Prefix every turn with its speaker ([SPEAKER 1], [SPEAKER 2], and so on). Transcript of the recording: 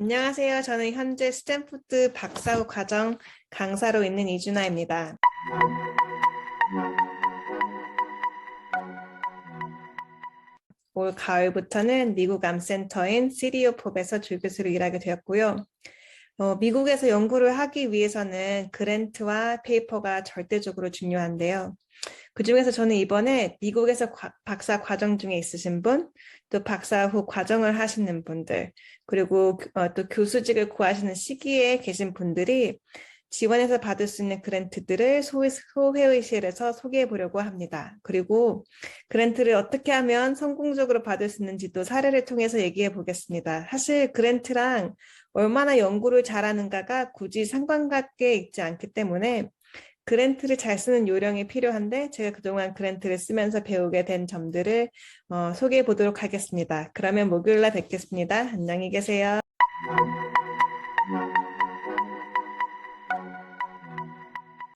[SPEAKER 1] 안녕하세요. 저는 현재 스탠포드 박사후 과정 강사로 있는 이준아입니다. 올 가을부터는 미국 암센터인 시리오pop에서 조교수로 일하게 되었고요. 어, 미국에서 연구를 하기 위해서는 그랜트와 페이퍼가 절대적으로 중요한데요. 그중에서 저는 이번에 미국에서 과- 박사 과정 중에 있으신 분, 또 박사 후 과정을 하시는 분들, 그리고 어, 또 교수직을 구하시는 시기에 계신 분들이 지원해서 받을 수 있는 그랜트들을 소회, 소회의실에서 소개해 보려고 합니다. 그리고 그랜트를 어떻게 하면 성공적으로 받을 수 있는지도 사례를 통해서 얘기해 보겠습니다. 사실 그랜트랑 얼마나 연구를 잘하는가가 굳이 상관관계에 있지 않기 때문에 그랜트를 잘 쓰는 요령이 필요한데 제가 그동안 그랜트를 쓰면서 배우게 된 점들을 어, 소개해 보도록 하겠습니다. 그러면 목요일 날 뵙겠습니다. 안녕히 계세요.